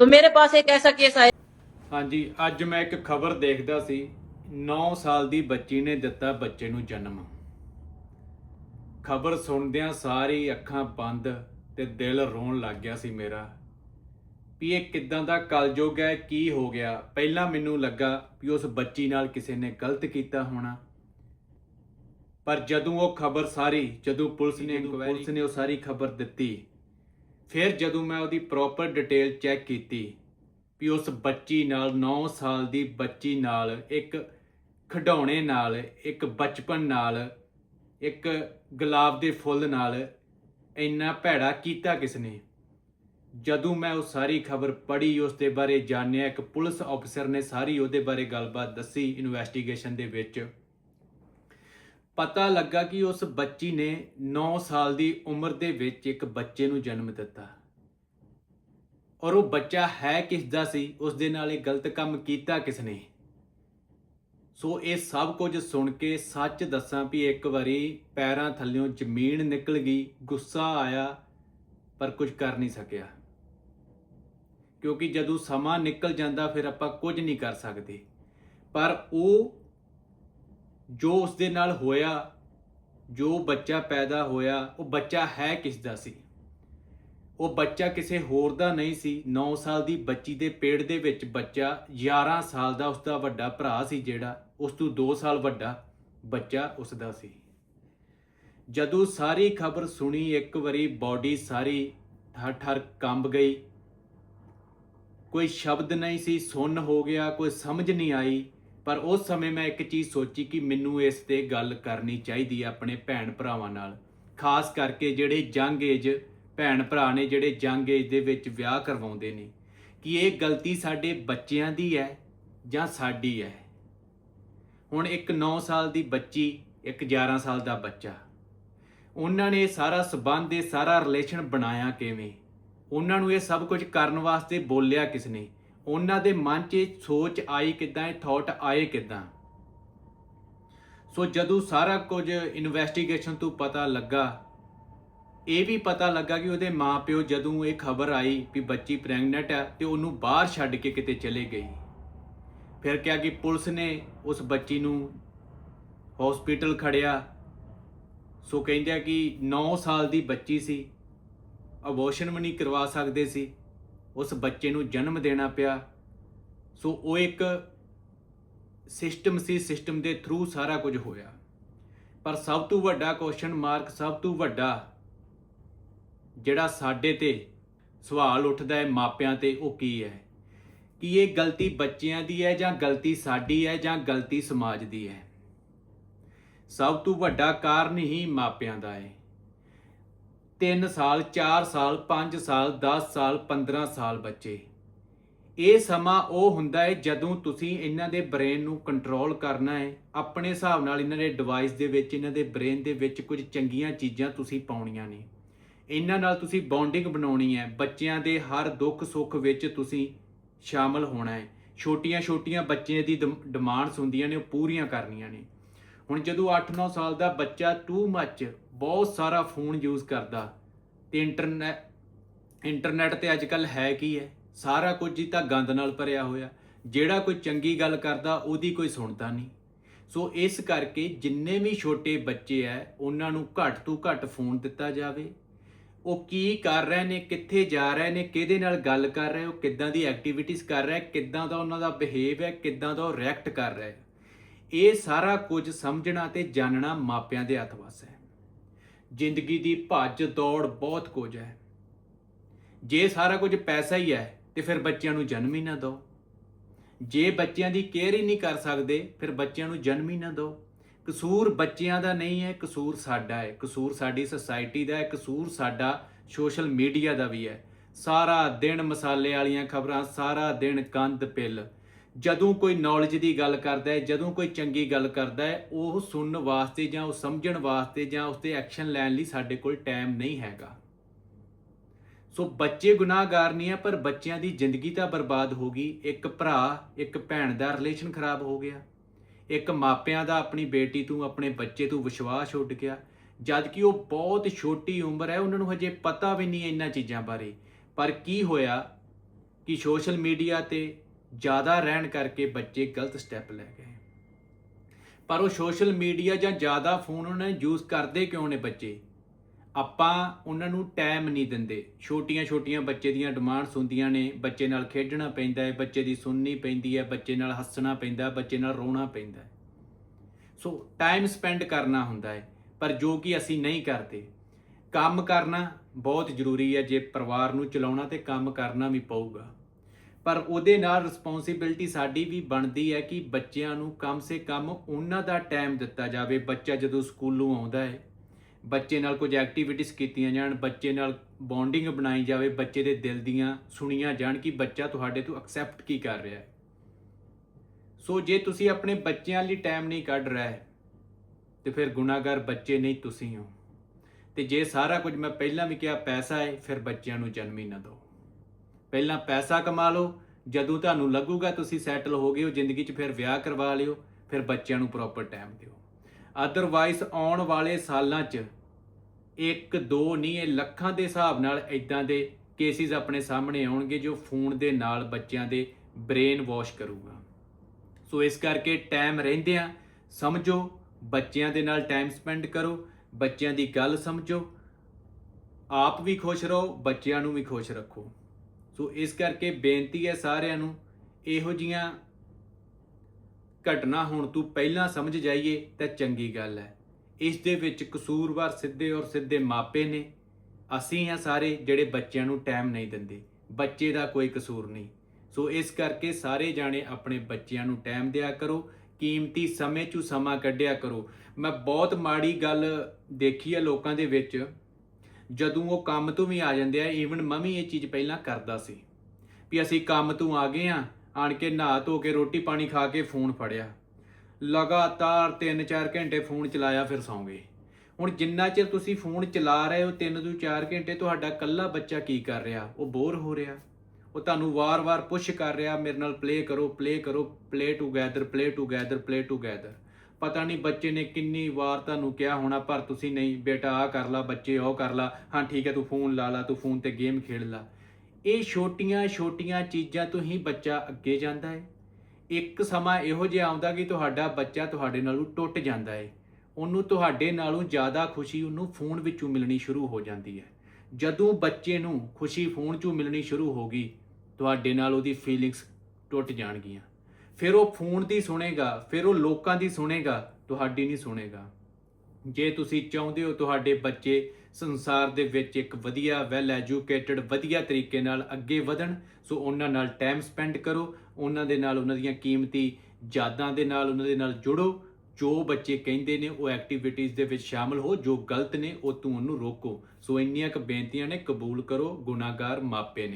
तो मेरे पास एक ऐसा केस आया ਹਾਂਜੀ ਅੱਜ ਮੈਂ ਇੱਕ ਖਬਰ ਦੇਖਦਾ ਸੀ 9 ਸਾਲ ਦੀ ਬੱਚੀ ਨੇ ਦਿੱਤਾ ਬੱਚੇ ਨੂੰ ਜਨਮ ਖਬਰ ਸੁਣਦਿਆਂ ਸਾਰੀ ਅੱਖਾਂ ਬੰਦ ਤੇ ਦਿਲ ਰੋਣ ਲੱਗ ਗਿਆ ਸੀ ਮੇਰਾ ਵੀ ਇਹ ਕਿਦਾਂ ਦਾ ਕਲਯੁਗ ਹੈ ਕੀ ਹੋ ਗਿਆ ਪਹਿਲਾਂ ਮੈਨੂੰ ਲੱਗਾ ਵੀ ਉਸ ਬੱਚੀ ਨਾਲ ਕਿਸੇ ਨੇ ਗਲਤ ਕੀਤਾ ਹੋਣਾ ਪਰ ਜਦੋਂ ਉਹ ਖਬਰ ਸਾਰੀ ਜਦੋਂ ਪੁਲਿਸ ਨੇ ਪੁਲਿਸ ਨੇ ਉਹ ਸਾਰੀ ਖਬਰ ਦਿੱਤੀ ਫਿਰ ਜਦੋਂ ਮੈਂ ਉਹਦੀ ਪ੍ਰੋਪਰ ਡਿਟੇਲ ਚੈੱਕ ਕੀਤੀ ਵੀ ਉਸ ਬੱਚੀ ਨਾਲ 9 ਸਾਲ ਦੀ ਬੱਚੀ ਨਾਲ, ਇੱਕ ਖਿਡੌਣੇ ਨਾਲ, ਇੱਕ ਬਚਪਨ ਨਾਲ, ਇੱਕ ਗੁਲਾਬ ਦੇ ਫੁੱਲ ਨਾਲ ਇੰਨਾ ਭੈੜਾ ਕੀਤਾ ਕਿਸ ਨੇ ਜਦੋਂ ਮੈਂ ਉਹ ਸਾਰੀ ਖਬਰ ਪੜ੍ਹੀ ਉਸ ਦੇ ਬਾਰੇ ਜਾਣਿਆ, ਇੱਕ ਪੁਲਿਸ ਅਫਸਰ ਨੇ ਸਾਰੀ ਉਹਦੇ ਬਾਰੇ ਗੱਲਬਾਤ ਦੱਸੀ ਇਨਵੈਸਟੀਗੇਸ਼ਨ ਦੇ ਵਿੱਚ। ਪਤਾ ਲੱਗਾ ਕਿ ਉਸ ਬੱਚੀ ਨੇ 9 ਸਾਲ ਦੀ ਉਮਰ ਦੇ ਵਿੱਚ ਇੱਕ ਬੱਚੇ ਨੂੰ ਜਨਮ ਦਿੱਤਾ। ਔਰ ਉਹ ਬੱਚਾ ਹੈ ਕਿਸ ਦਾ ਸੀ? ਉਸ ਦੇ ਨਾਲ ਇਹ ਗਲਤ ਕੰਮ ਕੀਤਾ ਕਿਸ ਨੇ? ਸੋ ਇਹ ਸਭ ਕੁਝ ਸੁਣ ਕੇ ਸੱਚ ਦੱਸਾਂ ਵੀ ਇੱਕ ਵਾਰੀ ਪੈਰਾਂ ਥੱਲਿਓਂ ਜ਼ਮੀਨ ਨਿਕਲ ਗਈ, ਗੁੱਸਾ ਆਇਆ, ਪਰ ਕੁਝ ਕਰ ਨਹੀਂ ਸਕਿਆ। ਕਿਉਂਕਿ ਜਦੋਂ ਸਮਾਂ ਨਿਕਲ ਜਾਂਦਾ, ਫਿਰ ਆਪਾਂ ਕੁਝ ਨਹੀਂ ਕਰ ਸਕਦੇ। ਪਰ ਉਹ ਜੋ ਉਸ ਦੇ ਨਾਲ ਹੋਇਆ, ਜੋ ਬੱਚਾ ਪੈਦਾ ਹੋਇਆ, ਉਹ ਬੱਚਾ ਹੈ ਕਿਸ ਦਾ ਸੀ? ਉਹ ਬੱਚਾ ਕਿਸੇ ਹੋਰ ਦਾ ਨਹੀਂ ਸੀ। 9 ਸਾਲ ਦੀ ਬੱਚੀ ਦੇ ਪੇਟ ਦੇ ਵਿੱਚ ਬੱਚਾ 11 ਸਾਲ ਦਾ ਉਸ ਦਾ ਵੱਡਾ ਭਰਾ ਸੀ ਜਿਹੜਾ ਉਸ ਤੋਂ 2 ਸਾਲ ਵੱਡਾ ਬੱਚਾ ਉਸ ਦਾ ਸੀ। ਜਦੋਂ ਸਾਰੀ ਖਬਰ ਸੁਣੀ, ਇੱਕ ਵਾਰੀ ਬਾਡੀ ਸਾਰੀ ਠਰ ਠਰ ਕੰਬ ਗਈ। ਕੋਈ ਸ਼ਬਦ ਨਹੀਂ ਸੀ, ਸੁੰਨ ਹੋ ਗਿਆ, ਕੋਈ ਸਮਝ ਨਹੀਂ ਆਈ। ਪਰ ਉਸ ਸਮੇਂ ਮੈਂ ਇੱਕ ਚੀਜ਼ ਸੋਚੀ ਕਿ ਮੈਨੂੰ ਇਸ ਤੇ ਗੱਲ ਕਰਨੀ ਚਾਹੀਦੀ ਹੈ ਆਪਣੇ ਭੈਣ ਭਰਾਵਾਂ ਨਾਲ। ਖਾਸ ਕਰਕੇ ਜਿਹੜੇ ਜੰਗ ਏਜ ਭੈਣ ਭਰਾ ਨੇ, ਜਿਹੜੇ ਜੰਗ ਏਜ ਦੇ ਵਿੱਚ ਵਿਆਹ ਕਰਵਾਉਂਦੇ ਨੇ। ਕਿ ਇਹ ਗਲਤੀ ਸਾਡੇ ਬੱਚਿਆਂ ਦੀ ਹੈ ਜਾਂ ਸਾਡੀ ਹੈ? ਹੁਣ ਇੱਕ 9 ਸਾਲ ਦੀ ਬੱਚੀ, ਇੱਕ 11 ਸਾਲ ਦਾ ਬੱਚਾ। ਉਹਨਾਂ ਨੇ ਸਾਰਾ ਸਬੰਧ, ਇਹ ਸਾਰਾ ਰਿਲੇਸ਼ਨ ਬਣਾਇਆ ਕਿਵੇਂ? ਉਹਨਾਂ ਨੂੰ ਇਹ ਸਭ ਕੁਝ ਕਰਨ ਵਾਸਤੇ ਬੋਲਿਆ ਕਿਸ ਨੇ? ਉਹਨਾਂ ਦੇ ਮਨ 'ਚ ਸੋਚ ਆਈ ਕਿਦਾਂ, ਇਹ ਥਾਟ ਆਏ ਕਿਦਾਂ? ਸੋ ਜਦੋਂ ਸਾਰਾ ਕੁਝ ਇਨਵੈਸਟੀਗੇਸ਼ਨ ਤੋਂ ਪਤਾ ਲੱਗਾ, ਇਹ ਵੀ ਪਤਾ ਲੱਗਾ ਕਿ ਉਹਦੇ ਮਾਪਿਓ ਜਦੋਂ ਇਹ ਖਬਰ ਆਈ ਵੀ ਬੱਚੀ ਪ੍ਰੈਗਨੈਂਟ ਹੈ ਤੇ ਉਹਨੂੰ ਬਾਹਰ ਛੱਡ ਕੇ ਕਿਤੇ ਚਲੇ ਗਈ। ਫਿਰ ਕਿਹਾ ਕਿ ਪੁਲਿਸ ਨੇ ਉਸ ਬੱਚੀ ਨੂੰ ਹਸਪੀਟਲ ਖੜਿਆ। ਸੋ ਕਹਿੰਦੇ ਆ ਕਿ 9 ਸਾਲ ਦੀ ਬੱਚੀ ਸੀ ਅਬੋਰਸ਼ਨ ਵੀ ਨਹੀਂ ਕਰਵਾ ਸਕਦੇ ਸੀ। ਉਸ ਬੱਚੇ ਨੂੰ ਜਨਮ ਦੇਣਾ ਪਿਆ। ਸੋ ਉਹ ਇੱਕ ਸਿਸਟਮ ਸੀ ਸਿਸਟਮ ਦੇ ਥਰੂ ਸਾਰਾ ਕੁਝ ਹੋਇਆ। ਪਰ ਸਭ ਤੋਂ ਵੱਡਾ ਕੁਐਸਚਨ ਮਾਰਕ ਸਭ ਤੋਂ ਵੱਡਾ ਜਿਹੜਾ ਸਾਡੇ ਤੇ ਸਵਾਲ ਉੱਠਦਾ ਹੈ ਮਾਪਿਆਂ ਤੇ, ਉਹ ਕੀ ਹੈ? ਕਿ ਇਹ ਗਲਤੀ ਬੱਚਿਆਂ ਦੀ ਹੈ ਜਾਂ ਗਲਤੀ ਸਾਡੀ ਹੈ ਜਾਂ ਗਲਤੀ ਸਮਾਜ ਦੀ ਹੈ? ਸਭ ਤੋਂ ਵੱਡਾ ਕਾਰਨ ਹੀ ਮਾਪਿਆਂ ਦਾ ਹੈ। 3 ਸਾਲ 4 ਸਾਲ 5 ਸਾਲ 10 ਸਾਲ 15 ਸਾਲ ਬੱਚੇ। ਇਹ ਸਮਾਂ ਉਹ ਹੁੰਦਾ ਹੈ ਜਦੋਂ ਤੁਸੀਂ ਇਹਨਾਂ ਦੇ ਬ੍ਰੇਨ ਨੂੰ ਕੰਟਰੋਲ ਕਰਨਾ ਹੈ ਆਪਣੇ ਹਿਸਾਬ ਨਾਲ ਇਹਨਾਂ ਦੇ ਡਿਵਾਈਸ ਦੇ ਵਿੱਚ, ਇਹਨਾਂ ਦੇ ਬ੍ਰੇਨ ਦੇ ਵਿੱਚ ਕੁਝ ਚੰਗੀਆਂ ਚੀਜ਼ਾਂ ਤੁਸੀਂ ਪਾਉਣੀਆਂ ਨੇ। ਇਹਨਾਂ ਨਾਲ ਤੁਸੀਂ ਬੌਂਡਿੰਗ ਬਣਾਉਣੀ ਹੈ ਬੱਚਿਆਂ ਦੇ ਹਰ ਦੁੱਖ ਸੁੱਖ ਵਿੱਚ ਤੁਸੀਂ ਸ਼ਾਮਲ ਹੋਣਾ ਹੈ ਛੋਟੀਆਂ-ਛੋਟੀਆਂ ਬੱਚਿਆਂ ਦੀ ਡਿਮਾਂਡਸ ਹੁੰਦੀਆਂ ਨੇ, ਉਹ ਪੂਰੀਆਂ ਕਰਨੀਆਂ ਨੇ। ਹੁਣ ਜਦੋਂ 8-9 ਸਾਲ ਦਾ ਬੱਚਾ ਟੂ ਮੱਚ ਬਹੁਤ ਸਾਰਾ ਫੋਨ ਯੂਜ਼ ਕਰਦਾ। ਤੇ ਇੰਟਰਨੈਟ ਇੰਟਰਨੈਟ ਤੇ ਅੱਜਕੱਲ ਹੈ ਕੀ ਹੈ? ਸਾਰਾ ਕੁਝ ਹੀ ਤਾਂ ਗੰਦ ਨਾਲ ਭਰਿਆ ਹੋਇਆ। ਜਿਹੜਾ ਕੋਈ ਚੰਗੀ ਗੱਲ ਕਰਦਾ, ਉਹਦੀ ਕੋਈ ਸੁਣਦਾ ਨਹੀਂ। ਸੋ ਇਸ ਕਰਕੇ ਜਿੰਨੇ ਵੀ ਛੋਟੇ ਬੱਚੇ ਐ, ਉਹਨਾਂ ਨੂੰ ਘੱਟ ਤੋਂ ਘੱਟ ਫੋਨ ਦਿੱਤਾ ਜਾਵੇ। ਉਹ ਕੀ ਕਰ ਰਹੇ ਨੇ, ਕਿੱਥੇ ਜਾ ਰਹੇ ਨੇ, ਕਿਹਦੇ ਨਾਲ ਗੱਲ ਕਰ ਰਹੇ, ਉਹ ਕਿੱਦਾਂ ਦੀ ਐਕਟੀਵਿਟੀਜ਼ ਕਰ ਰਹੇ, ਕਿੱਦਾਂ ਦਾ ਉਹਨਾਂ ਦਾ ਬਿਹੇਵ ਹੈ, ਕਿੱਦਾਂ ਦਾ ਉਹ ਰਿਐਕਟ ਕਰ ਰਿਹਾ ਇਹ ਸਾਰਾ ਕੁਝ ਸਮਝਣਾ ਤੇ ਜਾਣਨਾ ਮਾਪਿਆਂ ਦੇ ਹੱਥ ਵਸ ਹੈ। ਜ਼ਿੰਦਗੀ ਦੀ ਭੱਜ ਦੌੜ ਬਹੁਤ ਕੁਝ ਹੈ। ਜੇ ਸਾਰਾ ਕੁਝ ਪੈਸਾ ਹੀ ਹੈ, ਤੇ ਫਿਰ ਬੱਚਿਆਂ ਨੂੰ ਜਨਮ ਹੀ ਨਾ ਦਿਓ। ਜੇ ਬੱਚਿਆਂ ਦੀ ਕੇਅਰ ਹੀ ਨਹੀਂ ਕਰ ਸਕਦੇ, ਫਿਰ ਬੱਚਿਆਂ ਨੂੰ ਜਨਮ ਹੀ ਨਾ ਦਿਓ। ਕਸੂਰ ਬੱਚਿਆਂ ਦਾ ਨਹੀਂ ਹੈ, ਕਸੂਰ ਸਾਡਾ ਹੈ। ਕਸੂਰ ਸਾਡੀ ਸੁਸਾਇਟੀ ਦਾ ਹੈ, ਕਸੂਰ ਸਾਡਾ ਸੋਸ਼ਲ ਮੀਡੀਆ ਦਾ ਵੀ ਹੈ। ਸਾਰਾ ਦਿਨ ਮਸਾਲੇ ਵਾਲੀਆਂ ਖਬਰਾਂ, ਸਾਰਾ ਦਿਨ ਕੰਦ ਪਿੱਲ। ਜਦੋਂ ਕੋਈ ਨੌਲੇਜ ਦੀ ਗੱਲ ਕਰਦਾ ਹੈ, ਜਦੋਂ ਕੋਈ ਚੰਗੀ ਗੱਲ ਕਰਦਾ ਹੈ, ਉਹ ਸੁਣਨ ਵਾਸਤੇ ਜਾਂ ਉਹ ਸਮਝਣ ਵਾਸਤੇ ਜਾਂ ਉਸ ਤੇ ਐਕਸ਼ਨ ਲੈਣ ਲਈ ਸਾਡੇ ਕੋਲ ਟਾਈਮ ਨਹੀਂ ਹੈਗਾ। ਸੋ ਬੱਚੇ ਗੁਨਾਹਗਾਰ ਨਹੀਂ ਆ, ਪਰ ਬੱਚਿਆਂ ਦੀ ਜ਼ਿੰਦਗੀ ਤਾਂ ਬਰਬਾਦ ਹੋ ਗਈ। ਇੱਕ ਭਰਾ, ਇੱਕ ਭੈਣ ਦਾ ਰਿਲੇਸ਼ਨ ਖਰਾਬ ਹੋ ਗਿਆ। ਇੱਕ ਮਾਪਿਆਂ ਦਾ ਆਪਣੀ ਬੇਟੀ ਤੋਂ, ਆਪਣੇ ਬੱਚੇ ਤੋਂ ਵਿਸ਼ਵਾਸ ਉੱਡ ਗਿਆ। ਜਦ ਕਿ ਉਹ ਬਹੁਤ ਛੋਟੀ ਉਮਰ ਹੈ, ਉਹਨਾਂ ਨੂੰ ਹਜੇ ਪਤਾ ਵੀ ਨਹੀਂ ਇਹਨਾਂ ਚੀਜ਼ਾਂ ਬਾਰੇ। ਪਰ ਕੀ ਹੋਇਆ ਕਿ ਸੋਸ਼ਲ ਮੀਡੀਆ ਤੇ ਜ਼ਿਆਦਾ ਰਹਿਣ ਕਰਕੇ ਬੱਚੇ ਗਲਤ ਸਟੈਪ ਲੈ ਗਏ। ਪਰ ਉਹ ਸੋਸ਼ਲ ਮੀਡੀਆ ਜਾਂ ਜ਼ਿਆਦਾ ਫੋਨ ਉਹਨਾਂ ਨੇ ਯੂਜ਼ ਕਰਦੇ ਕਿਉਂ ਨੇ ਬੱਚੇ? ਆਪਾਂ ਉਹਨਾਂ ਨੂੰ ਟਾਈਮ ਨਹੀਂ ਦਿੰਦੇ। ਛੋਟੀਆਂ ਛੋਟੀਆਂ ਬੱਚੇ ਦੀਆਂ ਡਿਮਾਂਡਸ ਹੁੰਦੀਆਂ ਨੇ। ਬੱਚੇ ਨਾਲ ਖੇਡਣਾ ਪੈਂਦਾ ਹੈ, ਬੱਚੇ ਦੀ ਸੁਣਨੀ ਪੈਂਦੀ ਹੈ, ਬੱਚੇ ਨਾਲ ਹੱਸਣਾ ਪੈਂਦਾ ਬੱਚੇ ਨਾਲ ਰੋਣਾ ਪੈਂਦਾ ਸੋ ਟਾਈਮ ਸਪੈਂਡ ਕਰਨਾ ਹੁੰਦਾ ਹੈ, ਪਰ ਜੋ ਕਿ ਅਸੀਂ ਨਹੀਂ ਕਰਦੇ। ਕੰਮ ਕਰਨਾ ਬਹੁਤ ਜ਼ਰੂਰੀ ਹੈ, ਜੇ ਪਰਿਵਾਰ ਨੂੰ ਚਲਾਉਣਾ ਤੇ ਕੰਮ ਕਰਨਾ ਵੀ ਪਊਗਾ। ਪਰ ਉਹਦੇ ਨਾਲ ਰਿਸਪੌਂਸਿਬਿਲਟੀ ਸਾਡੀ ਵੀ ਬਣਦੀ ਹੈ ਕਿ ਬੱਚਿਆਂ ਨੂੰ ਕਮ ਸੇ ਕਮ ਉਹਨਾਂ ਦਾ ਟਾਈਮ ਦਿੱਤਾ ਜਾਵੇ। ਬੱਚਾ ਜਦੋਂ ਸਕੂਲੋਂ ਆਉਂਦਾ ਹੈ, ਬੱਚੇ ਨਾਲ ਕੁਝ ਐਕਟੀਵਿਟੀਜ਼ ਕੀਤੀਆਂ ਜਾਣ, ਬੱਚੇ ਨਾਲ ਬੌਂਡਿੰਗ ਬਣਾਈ ਜਾਵੇ, ਬੱਚੇ ਦੇ ਦਿਲ ਦੀਆਂ ਸੁਣੀਆਂ ਜਾਣ ਕਿ ਬੱਚਾ ਤੁਹਾਡੇ ਤੋਂ ਐਕਸੈਪਟ ਕੀ ਕਰ ਰਿਹਾ ਹੈ। ਸੋ ਜੇ ਤੁਸੀਂ ਆਪਣੇ ਬੱਚਿਆਂ ਲਈ ਟਾਈਮ ਨਹੀਂ ਕੱਢ ਰਹੇ ਤੇ ਫਿਰ ਗੁਨਾਹਗਰ ਬੱਚੇ ਨਹੀਂ ਤੁਸੀਂ ਹੋ। ਤੇ ਜੇ ਸਾਰਾ ਕੁਝ ਮੈਂ ਪਹਿਲਾਂ ਵੀ ਕਿਹਾ, ਪੈਸਾ ਹੈ, ਫਿਰ ਬੱਚਿਆਂ ਨੂੰ ਜਨਮ ਹੀ ਨਾ ਦਿਓ। ਪਹਿਲਾਂ ਪੈਸਾ ਕਮਾ ਲਓ, ਜਦੋਂ ਤੁਹਾਨੂੰ ਲੱਗੂਗਾ ਤੁਸੀਂ ਸੈਟਲ ਹੋ ਗਏ ਹੋ, ਜ਼ਿੰਦਗੀ 'ਚ ਫਿਰ ਵਿਆਹ ਕਰਵਾ ਲਿਓ, ਫਿਰ ਬੱਚਿਆਂ ਨੂੰ ਪ੍ਰੋਪਰ ਟਾਈਮ ਦਿਓ। ਅਦਰਵਾਈਜ਼ ਆਉਣ ਵਾਲੇ ਸਾਲਾਂ 'ਚ ਇੱਕ, ਦੋ ਨਹੀਂ, ਇਹ ਲੱਖਾਂ ਦੇ ਹਿਸਾਬ ਨਾਲ ਇਦਾਂ ਦੇ ਕੇਸਿਸ ਆਪਣੇ ਸਾਹਮਣੇ ਆਉਣਗੇ ਜੋ ਫੋਨ ਦੇ ਨਾਲ ਬੱਚਿਆਂ ਦੇ ਬ੍ਰੇਨ ਵਾਸ਼ ਕਰੂਗਾ। ਸੋ ਇਸ ਕਰਕੇ ਟਾਈਮ ਰਹਿੰਦਿਆਂ ਸਮਝੋ, ਬੱਚਿਆਂ ਦੇ ਨਾਲ ਟਾਈਮ ਸਪੈਂਡ ਕਰੋ, ਬੱਚਿਆਂ ਦੀ ਗੱਲ ਸਮਝੋ, ਆਪ ਵੀ ਖੁਸ਼ ਰਹੋ, ਬੱਚਿਆਂ ਨੂੰ ਵੀ ਖੁਸ਼ ਰੱਖੋ। ਸੋ ਇਸ ਕਰਕੇ ਬੇਨਤੀ ਹੈ ਸਾਰਿਆਂ ਨੂੰ, ਇਹੋ ਜੀਆਂ ਘਟਨਾ ਹੋਣ ਤੋਂ ਪਹਿਲਾਂ ਸਮਝ ਜਾਈਏ ਤਾਂ ਚੰਗੀ ਗੱਲ ਹੈ। ਇਸ ਦੇ ਵਿੱਚ ਕਸੂਰਵਾਰ ਸਿੱਧੇ ਔਰ ਸਿੱਧੇ ਮਾਪੇ ਨੇ। ਅਸੀਂ ਆ ਸਾਰੇ ਜਿਹੜੇ ਬੱਚਿਆਂ ਨੂੰ ਟਾਈਮ ਨਹੀਂ ਦਿੰਦੇ। ਬੱਚੇ ਦਾ ਕੋਈ ਕਸੂਰ ਨਹੀਂ। ਸੋ ਇਸ ਕਰਕੇ ਸਾਰੇ ਜਾਣੇ ਆਪਣੇ ਬੱਚਿਆਂ ਨੂੰ ਟਾਈਮ ਦਿਆ ਕਰੋ। ਕੀਮਤੀ ਸਮੇਂ 'ਚੋਂ ਸਮਾਂ ਕੱਢਿਆ ਕਰੋ। ਮੈਂ ਬਹੁਤ ਮਾੜੀ ਗੱਲ ਦੇਖੀ ਹੈ ਲੋਕਾਂ ਦੇ ਵਿੱਚ। ਜਦੋਂ ਉਹ ਕੰਮ ਤੋਂ ਵੀ ਆ ਜਾਂਦੇ ਆ ਈਵਨ ਮੈਂ ਵੀ ਇਹ ਚੀਜ਼ ਪਹਿਲਾਂ ਕਰਦਾ ਸੀ। ਵੀ ਅਸੀਂ ਕੰਮ ਤੋਂ ਆ ਗਏ ਆ, ਆਣ ਕੇ ਨਹਾ ਧੋ ਕੇ ਰੋਟੀ ਪਾਣੀ ਖਾ ਕੇ ਫੋਨ ਫੜਿਆ। ਲਗਾਤਾਰ 3-4 ਘੰਟੇ ਫੋਨ ਚਲਾਇਆ ਫਿਰ ਸੌਂਗੇ ਹੁਣ ਜਿੰਨਾ ਚਿਰ ਤੁਸੀਂ ਫੋਨ ਚਲਾ ਰਹੇ ਹੋ 3 ਤੋਂ 4 ਘੰਟੇ ਤੁਹਾਡਾ ਕੱਲਾ ਬੱਚਾ ਕੀ ਕਰ ਰਿਹਾ? ਉਹ ਬੋਰ ਹੋ ਰਿਹਾ। ਉਹ ਤੁਹਾਨੂੰ ਵਾਰ-ਵਾਰ ਪੁਸ਼ ਕਰ ਰਿਹਾ, ਮੇਰੇ ਨਾਲ ਪਲੇ ਕਰੋ ਪਲੇ ਕਰੋ play together play together play together ਪਤਾ ਨਹੀਂ ਬੱਚੇ ਨੇ ਕਿੰਨੀ ਵਾਰ ਤੁਹਾਨੂੰ ਕਿਹਾ ਹੋਣਾ, ਪਰ ਤੁਸੀਂ ਨਹੀਂ, ਬੇਟਾ ਆ ਕਰ ਲਾ, ਬੱਚੇ ਉਹ ਕਰ ਲਾ। ਹਾਂ, ਠੀਕ ਹੈ, ਤੂੰ ਫੋਨ ਲਾ ਲਾ, ਤੂੰ ਫੋਨ ਤੇ ਗੇਮ ਖੇਡ ਲਾ। ਇਹ ਛੋਟੀਆਂ ਛੋਟੀਆਂ ਚੀਜ਼ਾਂ ਤੋਂ ਹੀ ਬੱਚਾ ਅੱਗੇ ਜਾਂਦਾ ਹੈ। ਇੱਕ ਸਮਾਂ ਇਹੋ ਜਿਹਾ ਆਉਂਦਾ ਕਿ ਤੁਹਾਡਾ ਬੱਚਾ ਤੁਹਾਡੇ ਨਾਲੋਂ ਟੁੱਟ ਜਾਂਦਾ ਹੈ। ਉਹਨੂੰ ਤੁਹਾਡੇ ਨਾਲੋਂ ਜ਼ਿਆਦਾ ਖੁਸ਼ੀ ਉਹਨੂੰ ਫੋਨ ਵਿੱਚੋਂ ਮਿਲਣੀ ਸ਼ੁਰੂ ਹੋ ਜਾਂਦੀ ਹੈ। ਜਦੋਂ ਬੱਚੇ ਨੂੰ ਖੁਸ਼ੀ ਫੋਨ 'ਚੋਂ ਮਿਲਣੀ ਸ਼ੁਰੂ ਹੋ ਗਈ, ਤੁਹਾਡੇ ਨਾਲ ਉਹਦੀ ਫੀਲਿੰਗਸ ਟੁੱਟ ਜਾਣਗੀਆਂ। ਫਿਰ ਉਹ ਫੋਨ ਦੀ ਸੁਣੇਗਾ, ਫਿਰ ਉਹ ਲੋਕਾਂ ਦੀ ਸੁਣੇਗਾ, ਤੁਹਾਡੀ ਨਹੀਂ ਸੁਣੇਗਾ। ਜੇ ਤੁਸੀਂ ਚਾਹੁੰਦੇ ਹੋ ਤੁਹਾਡੇ ਬੱਚੇ ਸੰਸਾਰ ਦੇ ਵਿੱਚ ਇੱਕ ਵਧੀਆ ਵੈਲ ਐਜੂਕੇਟਡ ਵਧੀਆ ਤਰੀਕੇ ਨਾਲ ਅੱਗੇ ਵਧਣ, ਸੋ ਉਹਨਾਂ ਨਾਲ ਟਾਈਮ ਸਪੈਂਡ ਕਰੋ, ਉਹਨਾਂ ਦੇ ਨਾਲ ਉਹਨਾਂ ਦੀਆਂ ਕੀਮਤੀ ਯਾਦਾਂ ਦੇ ਨਾਲ ਉਹਨਾਂ ਦੇ ਨਾਲ ਜੁੜੋ। ਜੋ ਬੱਚੇ ਕਹਿੰਦੇ ਨੇ ਉਹ ਐਕਟੀਵਿਟੀਜ਼ ਦੇ ਵਿੱਚ ਸ਼ਾਮਲ ਹੋ, ਜੋ ਗਲਤ ਨੇ ਉਹ ਤੋਂ ਉਹਨੂੰ ਰੋਕੋ। ਸੋ ਇੰਨੀਆਂ ਕੁ ਬੇਨਤੀਆਂ ਨੇ, ਕਬੂਲ ਕਰੋ, ਗੁਨਾਹਗਾਰ ਮਾਪੇ ਨੇ।